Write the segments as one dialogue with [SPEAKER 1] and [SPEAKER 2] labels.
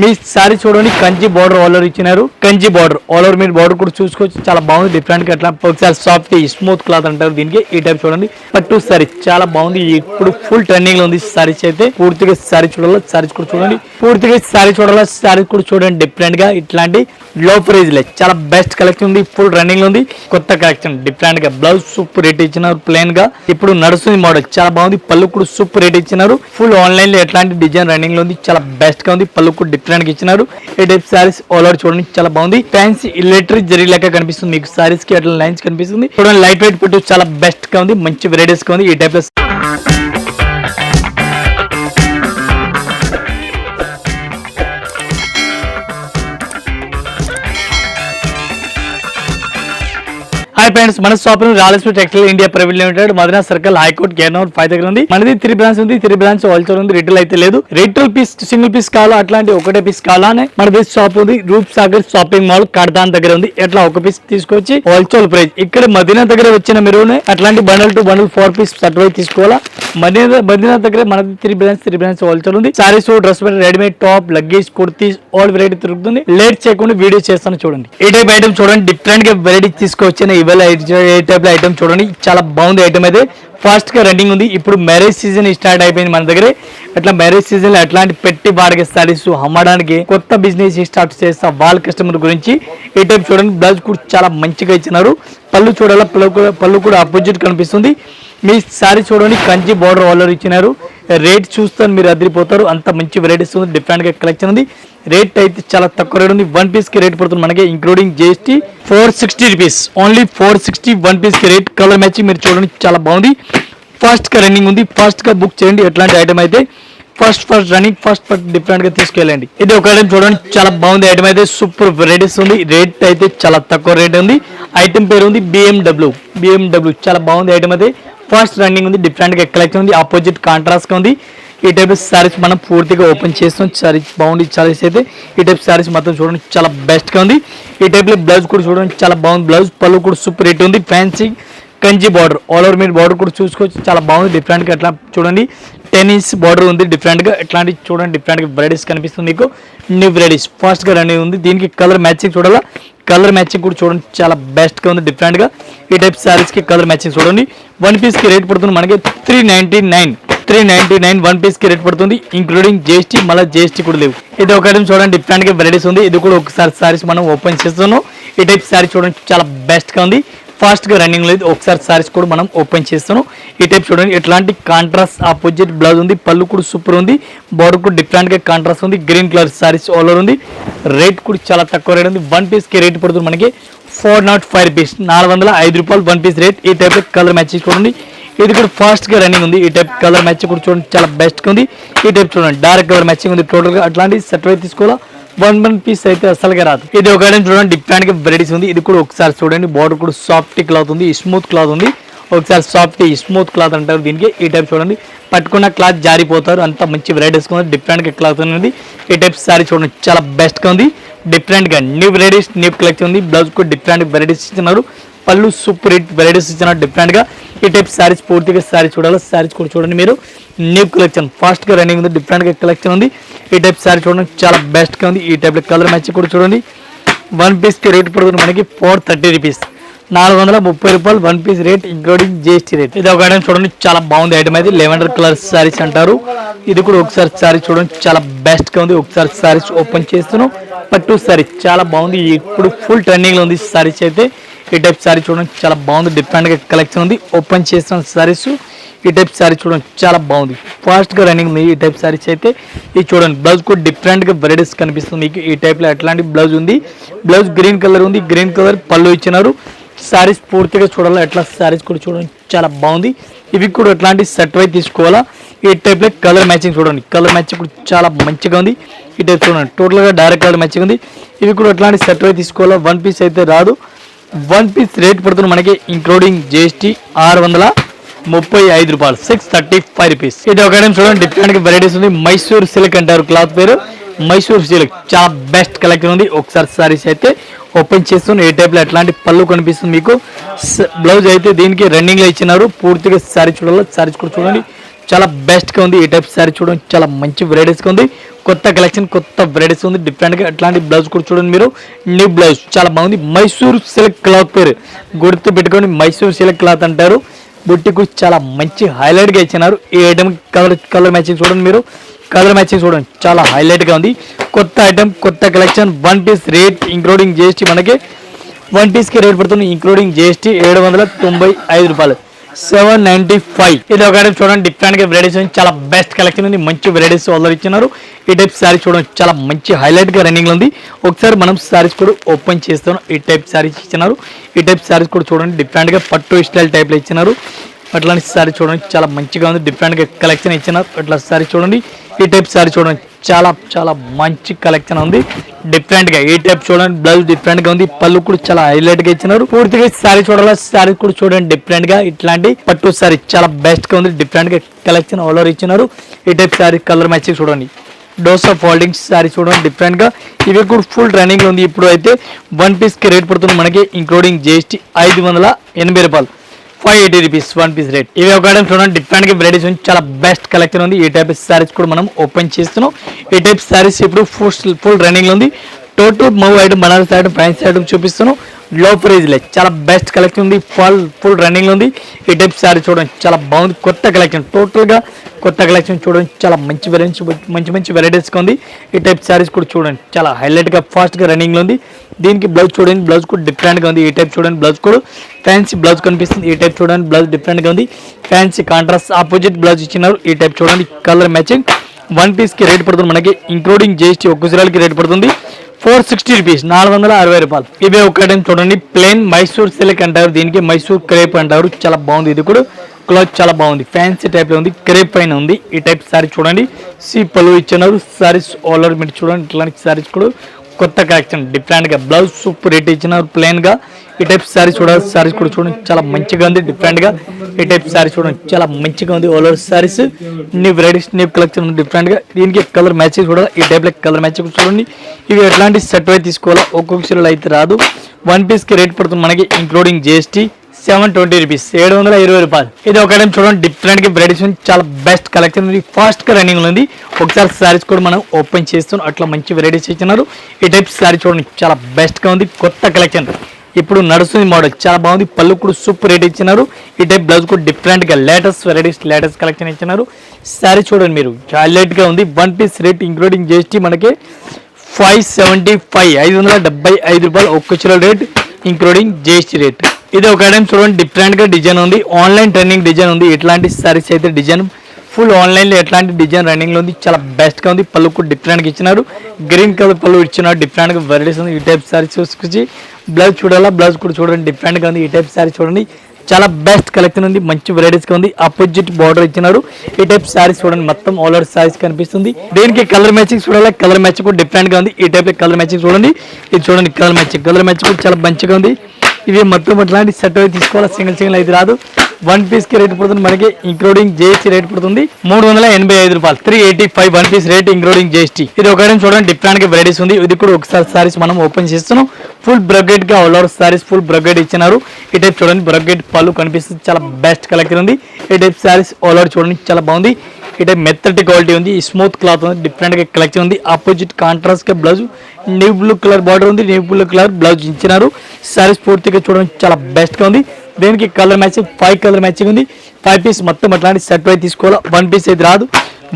[SPEAKER 1] మీ sorry చూడండి Kanchi border all over ఇచ్చినారు. Kanchi border all over మీరు బార్డర్ కూడా చూసుకోవచ్చు. చాలా బాగుంది డిఫరెంట్గా అట్లా ఒకసారి సాఫ్ట్ స్మూత్ క్లాత్ అంటారు దీనికి. ఈ టైప్ చూడండి. పట్టు సారీ చాలా బాగుంది. ఇప్పుడు ఫుల్ ట్రెండింగ్లో ఉంది సారీస్ అయితే. పూర్తిగా సారీ చూడాలి సారీస్ కూడా చూడండి. పూర్తిగా సారీ చూడాలి సారీస్ కూడా చూడండి డిఫరెంట్గా ఇట్లాంటి లో ప్రైజ్ లే. చాలా బెస్ట్ కలెక్షన్ ఉంది. ఫుల్ రన్నింగ్ ఉంది. కొత్త కలెక్షన్ డిఫరెంట్గా. బ్లౌజ్ సూపర్ రేట్ ఇచ్చినారు ప్లెయిన్గా. ఇప్పుడు నడుస్తుంది మోడల్ చాలా బాగుంది. పళ్ళు కూడా సూపర్ రేట్ ఇచ్చినారు. ఫుల్ ఆన్లైన్లో ఎట్లాంటి డిజైన్ రన్నింగ్లో ఉంది. చాలా బెస్ట్గా ఉంది. పళ్ళు కూడా డిఫరెంట్గా ఇచ్చినారు. ఈ టైప్ సారీస్ ఆల్ ఓవర్ చూడండి. చాలా బాగుంది. ఫ్యాన్స్ ఇలెక్ట్రిక్ జరీ లెక్క కనిపిస్తుంది. మీకు సారీస్కి అట్లా లైన్స్ కనిపిస్తుంది. చూడండి లైట్ వెయిట్ పెట్టు. చాలా బెస్ట్గా ఉంది. మంచి వెరైటీస్గా ఉంది. ఈ టైప్లో హాయ్ ఫ్రెండ్స్ మన shop Rayalaseema textile India private limited Madana circle high court గేర్నౌర్ five దగ్గర ఉంది. మనది త్రీ బ్రాంచ్ ఉంది త్రీ బ్రాంచ్ హోల్సేల్ ఉంది రిటైల్ అయితే లేదు. రిటైల్ పీస్ సింగిల్ పీస్ కావాలా? అట్లాంటి ఒకటే పీస్ కావాలా అని మనది షాప్ ఉంది. రూప్ సాగర్ షాపింగ్ మాల్ కడదాన్ దగ్గర ఉంది. ఎట్లా ఒక పీస్ తీసుకొచ్చి హోల్సేల్ ప్రైస్ ఇక్కడ మదీనా దగ్గర వచ్చిన మీరు అట్లాంటి bundle to bundle four piece certify తీసుకోవాలా? మదీనా మదీనా దగ్గర మనది three branch three branch wholesale ఉంది. Saris dress readymade top luggage kurtis all variety దొరుకుతుంది లేట్ చేయకుండా వీడియో చేస్తాను చూడండి. ఏ టైప్ ఐటమ్ చూడండి. డిఫరెంట్గా వెరైటీ తీసుకొచ్చిన ఇవాళ ఏ టైప్లో ఐటమ్ చూడండి. చాలా బాగుంది ఐటమ్ అయితే. ఫాస్ట్గా రన్నింగ్ ఉంది. ఇప్పుడు మ్యారేజ్ సీజన్ స్టార్ట్ అయిపోయింది మన దగ్గర. అట్లా మ్యారేజ్ సీజన్లో ఎట్లాంటి పెట్టి వాడికి సారీస్ అమ్మడానికి కొత్త బిజినెస్ స్టార్ట్ చేస్తా వాళ్ళ కస్టమర్ గురించి ఈ టైప్ చూడండి. బ్లౌజ్ కూడా చాలా మంచిగా ఇచ్చినారు. పళ్ళు చూడాల పళ్ళు కూడా పళ్ళు కూడా అపోజిట్ కనిపిస్తుంది. మీ సారీ చూడండి. కంచి బార్డర్ వాళ్ళు ఇచ్చినారు. రేట్ చూస్తాను మీరు అదిరిపోతారు. అంత మంచి వెరైటీస్ ఉంది. డిఫరెంట్గా కలెక్షన్ ఉంది. రేట్ అయితే చాలా తక్కువ రేట్ ఉంది. వన్ పీస్కి రేట్ పడుతుంది మనకి including GST four sixty rupees only four sixty one పీస్కి రేట్ కలర్ మ్యాచింగ్ మీరు చూడండి చాలా బాగుంది. ఫాస్ట్గా రన్నింగ్ ఉంది. ఫాస్ట్గా బుక్ చేయండి. ఎట్లాంటి ఐటమ్ అయితే first first running first first డిఫరెంట్గా తీసుకెళ్ళండి. ఇది ఒక ఐటమ్ చూడండి. చాలా బాగుంది. ఐటమ్ అయితే సూపర్ వెరైటీస్ ఉంది. రేట్ అయితే చాలా తక్కువ రేట్ ఉంది. ఐటమ్ పేరు ఉంది బిఎండబ్ల్యూ బిఎండబ్ల్యూ చాలా బాగుంది ఐటమ్ అయితే. ఫాస్ట్ రన్నింగ్ ఉంది డిఫరెంట్గా ఉంది ఆపోజిట్ కాంట్రాస్ట్గా ఉంది. ఈ టైప్ సారీస్ మనం పూర్తిగా ఓపెన్ చేస్తాం. సారీస్ బాగుంది సారీస్ అయితే ఈ టైప్ సారీస్ మొత్తం చూడండి చాలా బెస్ట్గా ఉంది. ఈ టైప్లో బ్లౌజ్ కూడా చూడండి చాలా బాగుంది. బ్లౌజ్ పళ్ళు కూడా సూపర్ రేట్ ఉంది. Fancy Kanchi border all over మీద బార్డర్ కూడా చూసుకోవచ్చు. చాలా బాగుంది. డిఫరెంట్గా ఎట్లా చూడండి. టెన్నిస్ బార్డర్ ఉంది. డిఫరెంట్గా ఎట్లాంటి చూడండి. డిఫరెంట్గా వెరైటీస్ కనిపిస్తుంది మీకు. న్యూ వెరైటీస్ ఫాస్ట్గా రన్నింగ్ ఉంది. దీనికి కలర్ మ్యాచింగ్ చూడాలా? కలర్ మ్యాచింగ్ కూడా చూడండి చాలా బెస్ట్గా ఉంది డిఫరెంట్గా. ఈ టైప్ శారీస్కి కలర్ మ్యాచింగ్ చూడండి. వన్ పీస్కి రేట్ పడుతుంది మనకి three ninety nine three ninety nine one పీస్కి రేట్ పడుతుంది ఇంక్లూడింగ్ జిఎస్టీ మళ్ళీ జిఎస్టీ కూడా లేవు. ఇది ఒక ఐటమ్ చూడండి డిఫరెంట్గా వెరైటీస్ ఉంది. ఇది కూడా ఒకసారి సారీస్ మనం ఓపెన్ చేస్తున్నాం. ఈ టైప్ శారీ చూడండి చాలా బెస్ట్గా ఉంది. ఫాస్ట్గా రన్నింగ్ లేదు ఒకసారి సారీస్ కూడా మనం ఓపెన్ చేస్తాను. ఈ టైప్ చూడండి ఎట్లాంటి కాంట్రాస్ట్ ఆపోజిట్ బ్లౌజ్ ఉంది పళ్ళు కూడా సూపర్ ఉంది బార్డర్ కూడా డిఫరెంట్గా కాంట్రాస్ట్ ఉంది green colour saris all over ఉంది. రేట్ కూడా చాలా తక్కువ రేట్ ఉంది. వన్ పీస్కి రేట్ పడుతుంది మనకి ఫోర్ నాట్ ఫైవ్ రూపీస్ నాలుగు వందల ఐదు రూపాయలు వన్ పీస్ రేట్ ఈ టైప్ కలర్ మ్యాచింగ్ చూడండి ఇది కూడా ఫాస్ట్గా రన్నింగ్ ఉంది. ఈ టైప్ కలర్ మ్యాచింగ్ కూడా చూడండి చాలా బెస్ట్గా ఉంది. ఈ టైప్ చూడండి డార్క్ కలర్ మ్యాచింగ్ ఉంది. టోటల్గా అట్లాంటి సెట్ అయితే తీసుకోవాలా? వన్ వన్ పీస్ అయితే అసలుగా రాదు. ఇది ఒకటి చూడండి డిఫరెంట్గా వెరైటీస్ ఉంది. ఇది కూడా ఒకసారి చూడండి బార్డర్ కూడా సాఫ్ట్ క్లాత్ ఉంది స్మూత్ క్లాత్ ఉంది. ఒకసారి సాఫ్ట్ స్మూత్ క్లాత్ అంటారు దీనికి. ఈ టైప్ చూడండి. పట్టుకున్న క్లాత్ జారిపోతారు. అంత మంచి వెరైటీస్ ఉంది. డిఫరెంట్గా క్లాత్ ఉంది. ఈ టైప్ సారీ చూడండి చాలా బెస్ట్గా ఉంది. డిఫరెంట్గా న్యూ వెరైటీస్ న్యూ కలెక్షన్ ఉంది. బ్లౌజ్ కూడా డిఫరెంట్ వెరైటీస్ ఇస్తున్నారు. పళ్ళు సూపర్ హిట్ వెరైటీస్ ఇచ్చిన డిఫరెంట్గా ఈ టైప్ సారీస్ పూర్తిగా శారీస్ చూడాలి? సారీస్ కూడా చూడండి మీరు. న్యూ కలెక్షన్ ఫాస్ట్గా రన్నింగ్ ఉంది డిఫరెంట్గా కలెక్షన్ ఉంది. ఈ టైప్ సారీ చూడడానికి చాలా బెస్ట్గా ఉంది. ఈ టైప్లో కలర్ మ్యాచ్ కూడా చూడండి. వన్ పీస్కి రేట్ పడుతుంది మనకి ఫోర్ థర్టీ రూపీస్ నాలుగు వందల ముప్పై రూపాయలు one piece rate including GST rate ఇది ఒక ఐటమ్ చూడండి చాలా బాగుంది ఐటమ్ అయితే లెవెండర్ కలర్ సారీస్ అంటారు. ఇది కూడా ఒకసారి సారీ చూడండి చాలా బెస్ట్గా ఉంది. ఒకసారి శారీస్ ఓపెన్ చేస్తున్నాం. పట్టు శారీ చాలా బాగుంది. ఇప్పుడు ఫుల్ ట్రెండింగ్లో ఉంది సారీస్ అయితే. ఈ టైప్ సారీ చూడండి చాలా బాగుంది. డిఫరెంట్గా కలెక్షన్ ఉంది. ఓపెన్ చేసిన సారీస్ ఈ టైప్ శారీ చూడండి చాలా బాగుంది. ఫాస్ట్గా రన్నింగ్ ఉంది ఈ టైప్ సారీస్ అయితే. ఇది చూడండి బ్లౌజ్ కూడా డిఫరెంట్గా వెరైటీస్ కనిపిస్తుంది. మీకు ఈ టైప్లో ఎట్లాంటి బ్లౌజ్ ఉంది? బ్లౌజ్ గ్రీన్ కలర్ ఉంది. గ్రీన్ కలర్ పళ్ళు ఇచ్చినారు. సారీస్ పూర్తిగా చూడాలి? ఎట్లా సారీస్ కూడా చూడండి చాలా బాగుంది. ఇవి కూడా ఎట్లాంటి సెట్ వై తీసుకోవాలా? ఈ టైప్లో కలర్ మ్యాచింగ్ చూడండి. కలర్ మ్యాచింగ్ కూడా చాలా మంచిగా ఉంది. ఈ టైప్ చూడండి టోటల్గా డైరెక్ట్ కలర్ మ్యాచింగ్ ఉంది. ఇవి కూడా ఎట్లాంటి సెట్ వై తీసుకోవాలా? వన్ పీస్ అయితే రాదు. వన్ పీస్ రేట్ పడుతుంది మనకి ఇంక్లూడింగ్ జిఎస్టీ ఆరు వందల ముప్పై ఐదు రూపాయలు. సిక్స్ థర్టీ ఫైవ్ రూపీస్ ఇది ఒక ఐటమ్ చూడండి. డిఫరెంట్ వెరైటీస్ ఉంది. మైసూర్ సిల్క్ అంటారు క్లాత్ పేరు. మైసూర్ సిల్క్ చాలా బెస్ట్ కలెక్షన్ ఉంది. ఒకసారి సారీస్ అయితే ఓపెన్ చేస్తున్న ఏ టైప్లో ఎట్లాంటి పళ్ళు కనిపిస్తుంది మీకు? బ్లౌజ్ అయితే దీనికి రన్నింగ్లో ఇచ్చినారు. పూర్తిగా సారీ చూడాలి? సారీస్ కూడా చూడండి. చాలా బెస్ట్గా ఉంది. ఈ టైప్ శారీ చూడండి చాలా మంచి వెరైటీస్గా ఉంది. కొత్త కలెక్షన్ కొత్త వెరైటీస్ ఉంది. డిఫరెంట్గా అట్లాంటి బ్లౌజ్ కూడా చూడండి మీరు. న్యూ బ్లౌజ్ చాలా బాగుంది. మైసూర్ సిల్క్ క్లాత్ పేరు. గుర్తు పెట్టుకొని మైసూర్ సిల్క్ క్లాత్ అంటారు. బుట్టికు చాలా మంచి హైలైట్గా ఇచ్చినారు. ఈ ఐటమ్ కలర్ కలర్ మ్యాచింగ్ చూడండి మీరు. కలర్ మ్యాచింగ్ చూడండి చాలా హైలైట్గా ఉంది. కొత్త ఐటమ్ కొత్త collection one piece rate including GST మనకి. వన్ పీస్కి రేట్ పడుతుంది. ఇంక్లూడింగ్ జిఎస్టీ ఏడు వందల తొంభై ఐదు రూపాయలు. Seven ninety five. ఇది ఒకటి చూడండి డిఫరెంట్గా వెరైటీస్ ఉంది చాలా బెస్ట్ కలెక్షన్ ఉంది. మంచి వెరైటీస్ వాళ్ళు ఇచ్చినారు. ఈ టైప్ శారీ చూడండి చాలా మంచి హైలైట్గా రన్నింగ్ ఉంది. ఒకసారి మనం శారీస్ కూడా ఓపెన్ చేస్తాం ఈ టైప్ శారీస్ ఇచ్చినారు. ఈ టైప్ శారీస్ కూడా చూడండి డిఫరెంట్గా పట్టు స్టైల్ టైప్లో ఇచ్చినారు. అట్లాంటి శారీ చూడండి చాలా మంచిగా ఉంది. డిఫరెంట్గా కలెక్షన్ ఇచ్చినారు. అట్లా శారీ చూడండి. ఈ టైప్ సారీ చూడండి చాలా చాలా మంచి కలెక్షన్ ఉంది. డిఫరెంట్గా ఈ టైప్ చూడండి బ్లౌజ్ డిఫరెంట్గా ఉంది. పళ్ళు కూడా చాలా హైలైట్గా ఇచ్చినారు. పూర్తిగా సారీ చూడాలి శారీ కూడా చూడండి డిఫరెంట్గా. ఇట్లాంటి పట్టు సారీ చాలా బెస్ట్గా ఉంది. డిఫరెంట్గా కలెక్షన్ ఆల్ ఓవర్ ఇచ్చినారు. ఈ టైప్ సారీ కలర్ మ్యాచింగ్ చూడండి. డోసా ఫోల్డింగ్ సారీ చూడండి డిఫరెంట్గా. ఇవి కూడా ఫుల్ రన్నింగ్ ఉంది. ఇప్పుడు అయితే వన్ పీస్కి రేట్ పడుతుంది మనకి ఇంక్లూడింగ్ జిఎస్టీ ఐదు వందల ఎనభై రూపాయలు. Five eighty rupees one piece rate ఇవి ఒక చూడండి డిఫరెంట్ వెరైటీస్ ఉంది చాలా బెస్ట్ కలెక్షన్ ఉంది. ఈ టైప్ సారీస్ కూడా మనం ఓపెన్ చేస్తున్నాం. ఈ టైప్ సారీస్ ఇప్పుడు ఫుల్ ఫుల్ రన్నింగ్లో ఉంది. Total move item Banaras item France item చూపిస్తున్నాం. లో. ప్రైజ్లే చాలా బెస్ట్ కలెక్షన్ ఉంది. ఫుల్ ఫుల్ రన్నింగ్లో ఉంది. ఈ టైప్ శారీ చూడండి చాలా బాగుంది. కొత్త కలెక్షన్ టోటల్గా కొత్త కలెక్షన్ చూడండి చాలా మంచి వెరైటీస్ మంచి మంచి వెరైటీస్గా ఉంది. ఈ టైప్ సారీస్ కూడా చూడండి. చాలా హైలైట్గా ఫాస్ట్గా ఫాస్ట్గా రన్నింగ్ ఉంది. దీనికి బ్లౌజ్ చూడండి. బ్లౌజ్ కూడా డిఫరెంట్గా ఉంది. ఈ టైప్ చూడండి. బ్లౌజ్ కూడా ఫ్యాన్సీ బ్లౌజ్ కనిపిస్తుంది. ఈ టైప్ చూడండి. బ్లౌజ్ డిఫరెంట్గా ఉంది. ఫ్యాన్సీ కాంట్రాస్ట్ ఆపోజిట్ బ్లౌజ్ ఇచ్చినారు. ఈ టైప్ చూడండి. కలర్ మ్యాచింగ్ వన్ పీస్కి రేట్ పడుతుంది మనకి. ఇంక్లూడింగ్ జిఎస్టీ ఒక్క రేట్ పడుతుంది. ఫోర్ సిక్స్టీ రూపీస్ నాలుగు వందల అరవై రూపాయలు. ఇవే ఒకటి చూడండి. ప్లెయిన్ మైసూర్ సిల్క్ అంటారు. దీనికి మైసూర్ క్రేప్ అంటారు. చాలా బాగుంది ఇది కూడా. క్లాత్ చాలా బాగుంది. ఫ్యాన్సీ టైప్లో ఉంది. క్రేప్ పైన ఉంది. ఈ టైప్ సారీ చూడండి. సి పలు ఇచ్చినారు. సారీస్ ఆల్ మీరు చూడండి. ఇట్లాంటి సారీస్ కూడా కొత్త కలెక్షన్. డిఫరెంట్గా బ్లౌజ్ సూపర్ రేట్ ఇచ్చినారు. ప్లెయిన్గా ఈ టైప్ సారీ చూడాలి సారీస్ కూడా చూడండి చాలా మంచిగా ఉంది డిఫరెంట్గా ఈ టైప్ సారీ చూడండి చాలా మంచిగా ఉంది ఆల్ ఓవర్ శారీస్ నీ వెరైటీస్ నీ కలెక్షన్ ఉంది డిఫరెంట్గా దీనికి కలర్ మ్యాచింగ్ చూడాలి ఈ టైప్లో కలర్ మ్యాచింగ్ చూడండి. ఇవి ఎట్లాంటి సెట్ అయితే తీసుకోవాలా ఒక్కొక్క చీరలు అయితే రాదు. వన్ పీస్కి రేట్ పడుతుంది మనకి including GST seven twenty rupees ఏడు వందల ఇరవై రూపాయలు. ఇది ఒక టైం చూడండి డిఫరెంట్గా వెరైటీస్ ఉంది చాలా బెస్ట్ కలెక్షన్ ఉంది ఫాస్ట్గా రన్నింగ్ ఉంది. ఒకసారి శారీస్ కూడా మనం ఓపెన్ చేస్తున్నాం అట్లా మంచి వెరైటీస్ ఇచ్చినారు. ఈ టైప్ శారీ చూడండి చాలా బెస్ట్గా ఉంది కొత్త కలెక్షన్ ఇప్పుడు నడుస్తుంది మోడల్. చాలా బాగుంది. పళ్ళు కూడా సూపర్ రేట్ ఇచ్చినారు. ఈ టైప్ బ్లౌజ్ కూడా డిఫరెంట్గా లేటెస్ట్ వెరైటీస్ లేటెస్ట్ కలెక్షన్ ఇచ్చినారు. శారీ చూడండి మీరు. హైలైట్ ఉంది. One piece rate including GST మనకి ఫైవ్ సెవెంటీ ఫైవ్ ఐదు వందల డెబ్బై ఐదు రూపాయలు ఒక్క kilo rate including GST rate ఇది ఒక ఐటమ్ చూడండి. డిఫరెంట్గా డిజైన్ ఉంది. ఆన్లైన్ ట్రెండింగ్ డిజైన్ ఉంది. ఇట్లాంటి శారీస్ అయితే డిజైన్ ఫుల్ ఆన్లైన్లో ఎట్లాంటి డిజైన్ రన్నింగ్లో ఉంది చాలా బెస్ట్గా ఉంది. పళ్ళు కూడా డిఫరెంట్గా ఇచ్చినారు. గ్రీన్ కలర్ పళ్ళు ఇచ్చినారు డిఫరెంట్గా వెరైటీస్ ఉంది. ఈ టైప్ సారీస్ చూసుకొచ్చి బ్లౌజ్ చూడాలా? బ్లౌజ్ కూడా చూడండి డిఫరెంట్గా ఉంది. ఈ టైప్ సారీ చూడండి చాలా బెస్ట్ కలెక్షన్ ఉంది మంచి వెరైటీస్గా ఉంది. అపోజిట్ బార్డర్ ఇచ్చినారు. ఈ టైప్ సారీస్ చూడండి మొత్తం ఆల్ ఓవర్ సారీస్ కనిపిస్తుంది. దీనికి కలర్ మ్యాచింగ్ చూడాలి? కలర్ మ్యాచింగ్ కూడా డిఫరెంట్గా ఉంది. ఈ టైప్ కలర్ మ్యాచింగ్ చూడండి. ఇది చూడండి కలర్ మ్యాచింగ్ కలర్ మ్యాచింగ్ కూడా చాలా మంచిగా ఉంది. ఇవి మొత్తం అట్లాంటి సెట్ అయితే తీసుకోవాలి? సింగిల్ సింగిల్ అయితే రాదు. వన్ పీస్కి రేట్ పడుతుంది మనకి ఇంక్లూడింగ్ జిఎస్టీ రేట్ పడుతుంది. మూడు వందల ఎనభై ఐదు రూపాయలు three eighty five one piece rate including GST ఇది ఒకటి చూడండి డిఫరెంట్గా వెరైటీస్ ఉంది. ఇది కూడా ఒకసారి సారీస్ మనం ఓపెన్ చేస్తున్నాం. ఫుల్ బ్రగెట్గా ఆల్ ఓవర్ సారీస్ ఫుల్ బ్రగెట్ ఇచ్చినారు. ఈ టైప్ చూడండి బ్రగెట్ పళ్ళు కనిపిస్తుంది చాలా బెస్ట్ కలెక్షన్ ఉంది. ఈ టైప్ సారీస్ ఆల్ ఓవర్ చూడండి చాలా బాగుంది. ఈ టైప్ మెత్తటి క్వాలిటీ ఉంది స్మూత్ క్లాత్ ఉంది డిఫరెంట్గా కలెక్షన్ ఉంది. ఆపోజిట్ కాంట్రాస్ట్గా blouse navy blue colour border ఉంది నేవ్ బ్లూ కలర్ బ్లౌజ్ ఇచ్చినారు. సారీస్ పూర్తిగా చూడండి చాలా బెస్ట్గా ఉంది. దీనికి colour matching? Five colour matching ఉంది. ఫైవ్ పీస్ మొత్తం అట్లాంటి సెట్ వైజ్ తీసుకోవాలి? వన్ పీస్ అయితే రాదు.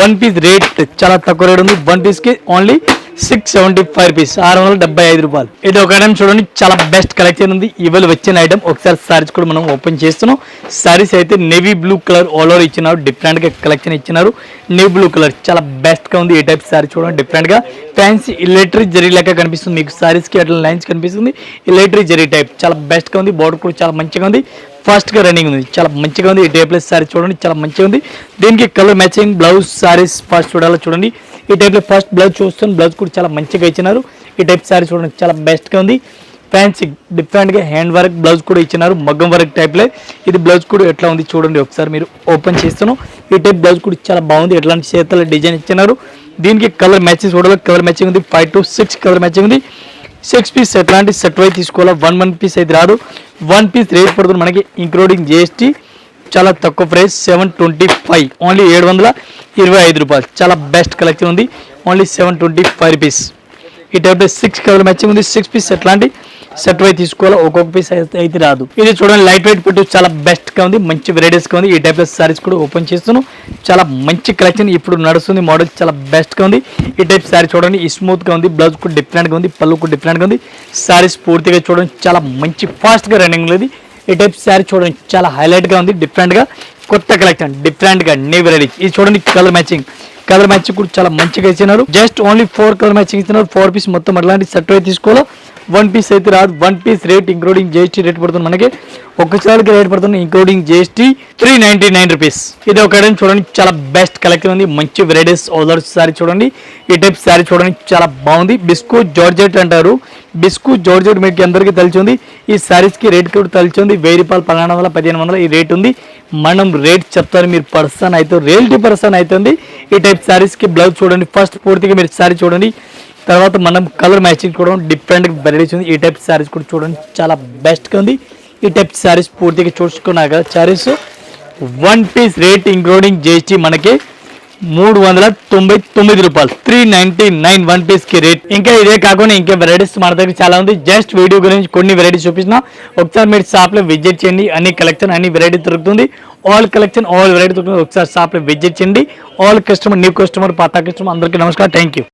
[SPEAKER 1] వన్ పీస్ రేట్ చాలా తక్కువ రేట్ ఉంది. వన్ పీస్కి only six seventy five rupees ఆరు వందల డెబ్బై ఐదు రూపాయలు. ఇది ఒక ఐటమ్ చూడండి చాలా బెస్ట్ కలెక్షన్ ఉంది. ఇవాళ వచ్చిన ఐటమ్ ఒకసారి సారీస్ కూడా మనం ఓపెన్ చేస్తున్నాం. సారీస్ అయితే navy blue colour all over ఇచ్చినారు డిఫరెంట్గా కలెక్షన్ ఇచ్చినారు. నేవీ బ్లూ కలర్ చాలా బెస్ట్గా ఉంది ఈ టైప్ సారీ చూడండి డిఫరెంట్గా ఫ్యాన్సీ ఎలక్ట్రిక్ జరీ లెక్క కనిపిస్తుంది మీకు సారీస్కి అట్లా లైన్స్ కనిపిస్తుంది. ఎలక్ట్రిక్ జరీ టైప్ చాలా బెస్ట్గా ఉంది బోర్డు కూడా చాలా మంచిగా ఉంది. ఫాస్ట్గా రన్నింగ్ ఉంది చాలా మంచిగా ఉంది ఈ టైప్ సారీ చూడండి చాలా మంచిగా ఉంది. దీనికి colour matching blouse saris first చూడాలి చూడండి. ఈ టైప్లో ఫస్ట్ బ్లౌజ్ చూస్తాను బ్లౌజ్ కూడా చాలా మంచిగా ఇచ్చినారు. ఈ టైప్ సారీ చూడడానికి చాలా బెస్ట్గా ఉంది. ఫ్యాన్సీ డిఫరెంట్గా హ్యాండ్ వర్క్ బ్లౌజ్ కూడా ఇచ్చినారు. మగ్గం వర్క్ టైప్లో. ఇది బ్లౌజ్ కూడా ఎట్లా ఉంది చూడండి ఒకసారి మీరు ఓపెన్ చేస్తున్నాం. ఈ టైప్ బ్లౌజ్ కూడా చాలా బాగుంది. ఎట్లాంటి చేతుల డిజైన్ ఇచ్చినారు. దీనికి కలర్ మ్యాచింగ్ చూడాలి. కలర్ మ్యాచింగ్ ఉంది. Five to six colour matching ఉంది. సిక్స్ పీస్ ఎట్లాంటి సెట్ వైజ్ తీసుకోవాలా? వన్ వన్ పీస్ అయితే రాదు. వన్ పీస్ రేట్ పడుతుంది మనకి ఇంక్లూడింగ్ జిఎస్టీ చాలా తక్కువ price seven twenty five. Only ఏడు వందల ఇరవై ఐదు రూపాయలు. చాలా బెస్ట్ కలెక్షన్ ఉంది. Only seven twenty five rupees. ఈ టైప్ సిక్స్ కలర్ మ్యాచింగ్ ఉంది. సిక్స్ పీస్ ఎట్లాంటి సెట్ వై తీసుకోవాలో. ఒక్కొక్క పీస్ అయితే రాదు. ఇది చూడండి లైట్ వెయిట్ పెట్టు. చాలా బెస్ట్గా ఉంది. మంచి వెరైటీస్గా ఉంది. ఈ టైప్ సారీస్ కూడా ఓపెన్ చేస్తున్నాను చాలా మంచి కలెక్షన్ ఇప్పుడు నడుస్తుంది. మోడల్ చాలా బెస్ట్గా ఉంది. ఈ టైప్ సారీ చూడండి ఈ స్మూత్గా ఉంది. బ్లౌజ్ కూడా డిఫరెంట్గా ఉంది. పళ్ళు కూడా డిఫరెంట్గా ఉంది. సారీస్ పూర్తిగా చూడండి చాలా మంచి ఫాస్ట్గా రన్నింగ్ లేదు ఈ టైప్ శారీ చూడండి చాలా హైలైట్గా ఉంది డిఫరెంట్గా. కొత్త కలెక్షన్ డిఫరెంట్గా న్యూ వెరైటీ ఇది చూడండి కలర్ మ్యాచింగ్ కలర్ మ్యాచింగ్ కూడా చాలా మంచిగా ఇచ్చినారు just only four colour matching ఇచ్చినారు ఫోర్ పీస్ మొత్తం అట్లాంటి సెట్ అయితే తీసుకోవాలి? వన్ పీస్ అయితే రాదు. One piece rate including GST rate పడుతుంది మనకి. ఒక్కసారికి రేట్ పడుతుంది including GST three ninety nine rupees ఇది ఒక ఐటమ్ చూడండి చాలా బెస్ట్ కలెక్షన్ ఉంది. మంచి వెరైటీస్ ఓదర్ శారీ చూడండి. ఈ టైప్ శారీ చూడండి చాలా బాగుంది. బిస్కు జార్జెట్ అంటారు. బిస్కు జార్జెట్ మీకు అందరికీ తెలిసి ఉంది ఈ శారీస్కి రేట్ కూడా తెలిసి వెయ్యి రూపాయలు పన్నెండు వందల పదిహేను వందల ఈ రేట్ ఉంది. మనం రేట్ చెప్తారు మీరు పర్సన్ అయితే రియల్టీ పర్సన్ అవుతుంది ఈ టైప్ శారీస్కి బ్లౌజ్ చూడండి. ఫస్ట్ పూర్తిగా మీరు శారీ చూడండి. తర్వాత మనం కలర్ మ్యాచింగ్ కూడా డిఫరెంట్ వెరైటీస్ ఉంది. ఈ టైప్ శారీస్ కూడా చూడండి చాలా బెస్ట్గా ఉంది. ఈ టైప్ శారీస్ పూర్తిగా చూసుకున్నాక కదా saris one piece rate including GST మనకి మూడు వందల తొంభై తొమ్మిది రూపాయలు. త్రీ నైన్టీ నైన్ వన్ పీస్కి రేట్ ఇంకా ఇదే కాకుండా ఇంకా వెరైటీస్ మన దగ్గర చాలా ఉంది. జస్ట్ వీడియో గురించి కొన్ని వెరైటీస్ చూపించిన ఒకసారి మీరు షాప్లో విజిట్ చేయండి. అన్ని కలెక్షన్ అన్ని వెరైటీ దొరుకుతుంది. ఆల్ కలెక్షన్ ఆల్ వెరైటీ దొరుకుతుంది. ఒకసారి షాప్లో విజిట్ చేయండి. ఆల్ కస్టమర్ న్యూ కస్టమర్ పాత కస్టమర్ అందరికీ నమస్కారం. Thank you